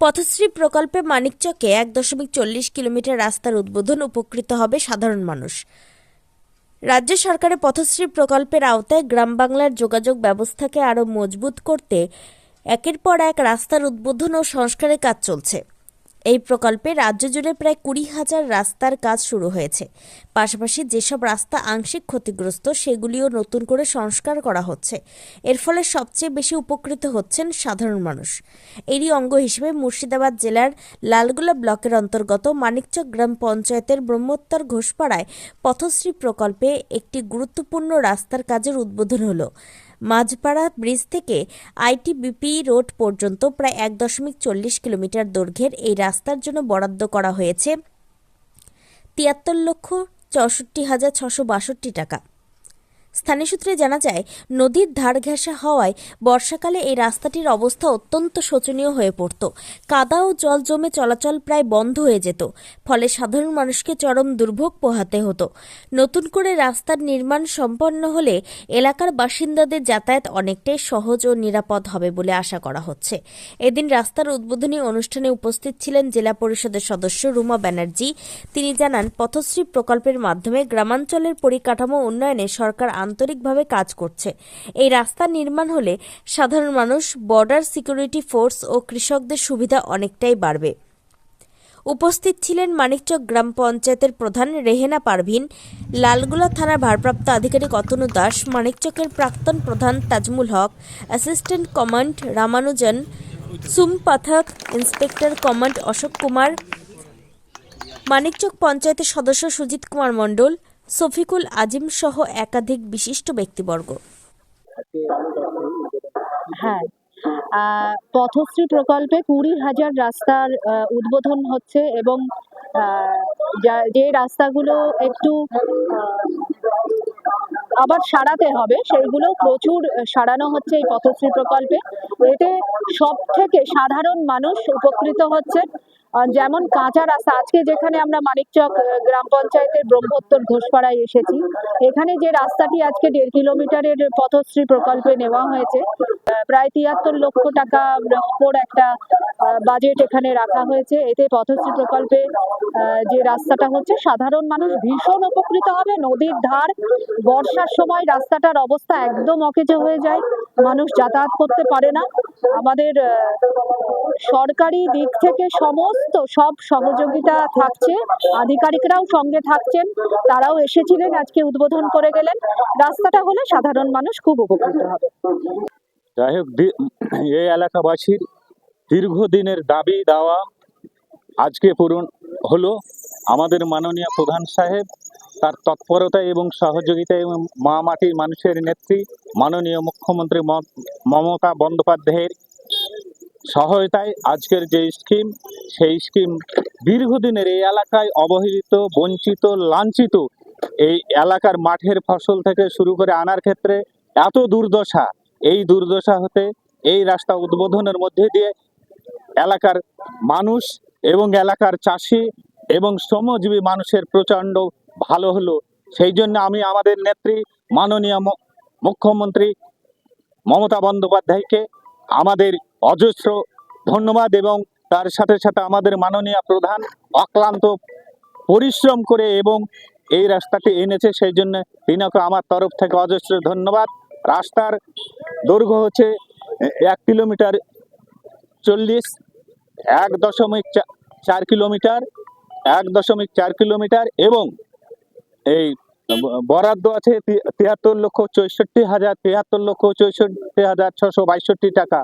পথশ্রী প্রকল্পে মানিকচকে এক দশমিক চল্লিশ কিলোমিটার রাস্তার উদ্বোধন উপকৃত হবে সাধারণ মানুষ। রাজ্য সরকারের পথশ্রী প্রকল্পের আওতায় গ্রাম বাংলার যোগাযোগ ব্যবস্থাকে আরও মজবুত করতে একের পর এক রাস্তার উদ্বোধন ও সংস্কারের কাজ চলছে। এই প্রকল্পে রাজ্য জুড়ে প্রায় কুড়ি হাজার রাস্তার কাজ শুরু হয়েছে। পাশাপাশি যেসব রাস্তা আংশিক ক্ষতিগ্রস্ত, সেগুলিও নতুন করে সংস্কার করা হচ্ছে। এর ফলে সবচেয়ে বেশি উপকৃত হচ্ছেন সাধারণ মানুষ। এরই অঙ্গ হিসেবে মুর্শিদাবাদ জেলার লালগোলা ব্লকের অন্তর্গত মানিকচক গ্রাম পঞ্চায়েতের ব্রহ্মোত্তর ঘোষপাড়ায় পথশ্রী প্রকল্পে একটি গুরুত্বপূর্ণ রাস্তার কাজের উদ্বোধন হলো। মাঝপাড়া ব্রিজ থেকে আইটিবিপি রোড পর্যন্ত প্রায় এক দশমিক চল্লিশ কিলোমিটার দৈর্ঘ্যের এই রাস্তার জন্য বরাদ্দ করা হয়েছে তিয়াত্তর লক্ষ চৌষট্টি হাজার ছশো বাষট্টি টাকা। স্থানীয় সূত্রে জানা যায়, নদীর ধার ঘেঁষা হওয়ায় বর্ষাকালে এই রাস্তাটির অবস্থা অত্যন্ত শোচনীয় হয়ে পড়ত। কাদা ও জল জমে চলাচল প্রায় বন্ধ হয়ে যেত, ফলে সাধারণ মানুষকে চরম দুর্ভোগ পোহাতে হতো। নতুন করে রাস্তার নির্মাণ সম্পন্ন হলে এলাকার বাসিন্দাদের যাতায়াত অনেকটাই সহজ ও নিরাপদ হবে বলে আশা করা হচ্ছে। এদিন রাস্তার উদ্বোধনী অনুষ্ঠানে উপস্থিত ছিলেন জেলা পরিষদের সদস্য রুমা ব্যানার্জি। তিনি জানান, পথশ্রী প্রকল্পের মাধ্যমে গ্রামাঞ্চলের পরিকাঠামো উন্নয়নে সরকার আন্তরিকভাবে কাজ করছে। এই রাস্তা নির্মাণ হলে সাধারণ মানুষ বর্ডার সিকিউরিটি ফোর্স ও কৃষকদের সুবিধা অনেকটাই বাড়বে। উপস্থিত ছিলেন মানিকচক গ্রাম পঞ্চায়েতের প্রধান রেহেনা পারভিন, লালগোলা থানার ভারপ্রাপ্ত আধিকারিক অতনু দাস, মানিকচকের প্রাক্তন প্রধান তাজমুল হক অ্যাসিস্ট্যান্ট কমান্ড রামানুজন, সুম পাথক ইন্সপেক্টর কমান্ড অশোক কুমার, মানিকচক পঞ্চায়েতের সদস্য সুজিত কুমার মণ্ডল শফিকুল আজিম সহ একাধিক বিশিষ্ট ব্যক্তিবর্গ। হ্যাঁ। পথশ্রী প্রকল্পে কুড়ি হাজার রাস্তার উদ্বোধন হচ্ছে এবং যা- রাস্তাগুলো একটু আবার সারাতে হবে। সেইগুলো প্রচুর সারানো হচ্ছে এই পথশ্রী প্রকল্পে। এতে সব থেকে সাধারণ মানুষ উপকৃত হচ্ছে যেমন কাঁচা রাস্তা। আজকে যেখানে আমরা মানিকচক গ্রাম পঞ্চায়েতের ব্রহ্মোত্তর ঘোষপাড়ায় এসেছি। এখানে যে রাস্তাটি আজকে দেড় কিলোমিটারের পথশ্রী প্রকল্পে নেওয়া হয়েছে প্রায় তিয়াত্তর লক্ষ টাকা ওপর একটা বাজেট এখানে রাখা হয়েছে। এতে পথশ্রী প্রকল্পে যে রাস্তাটা হচ্ছে, সাধারণ মানুষ ভীষণ উপকৃত হবে। নদীর ধার, বর্ষার সময় রাস্তাটার অবস্থা একদম অকেজো হয়ে যায়। মানুষ যাতায়াত করতে পারে না। আমাদের সরকারি দিক থেকে সমস্ত সব সহযোগিতা থাকছে। আধিকারিকরাও সঙ্গে থাকছেন। তারাও এসেছিলেন, আজকে উদ্বোধন করে গেলেন। রাস্তাটা হলে সাধারণ মানুষ খুব উপকৃত হবে। যাই হোক এই এলাকাবাসীর দীর্ঘদিনের দাবি দাওয়া আজকে পূরণ হলো। আমাদের মাননীয় প্রধান সাহেব, তার তৎপরতা এবং সহযোগিতা এবং মা মাটির মানুষের নেত্রী, মাননীয় মুখ্যমন্ত্রী মমতা বন্দ্যোপাধ্যায়ের সহায়তায় আজকের যে স্কিম, সেই স্কিম দীর্ঘদিনের এই এলাকায় অবহেলিত, বঞ্চিত, লাঞ্ছিত এই এলাকার মাঠের ফসল থেকে শুরু করে আনার ক্ষেত্রে এত দুর্দশা। এই দুর্দশা হতে এই রাস্তা উদ্বোধনের মধ্যে দিয়ে এলাকার মানুষ এবং এলাকার চাষি এবং শ্রমজীবী মানুষের প্রচণ্ড ভালো হলো। সেই জন্য আমি আমাদের নেত্রী মাননীয় মুখ্যমন্ত্রী মমতা বন্দ্যোপাধ্যায়কে আমাদের অজস্র ধন্যবাদ এবং তার সাথে সাথে আমাদের মাননীয় প্রধান অক্লান্ত পরিশ্রম করে এবং এই রাস্তাটি এনেছে, সেই জন্য তিনাকে আমার তরফ থেকে অজস্র ধন্যবাদ। রাস্তার দৈর্ঘ্য হচ্ছে এক কিলোমিটার চল্লিশ এক দশমিক চার কিলোমিটার, এক দশমিক চার কিলোমিটার এবং এই বরাদ্দ আছে তিয়াত্তর লক্ষ চৌষট্টি হাজার, তিয়াত্তর লক্ষ চৌষট্টি হাজার ছশো বাইষট্টি টাকা।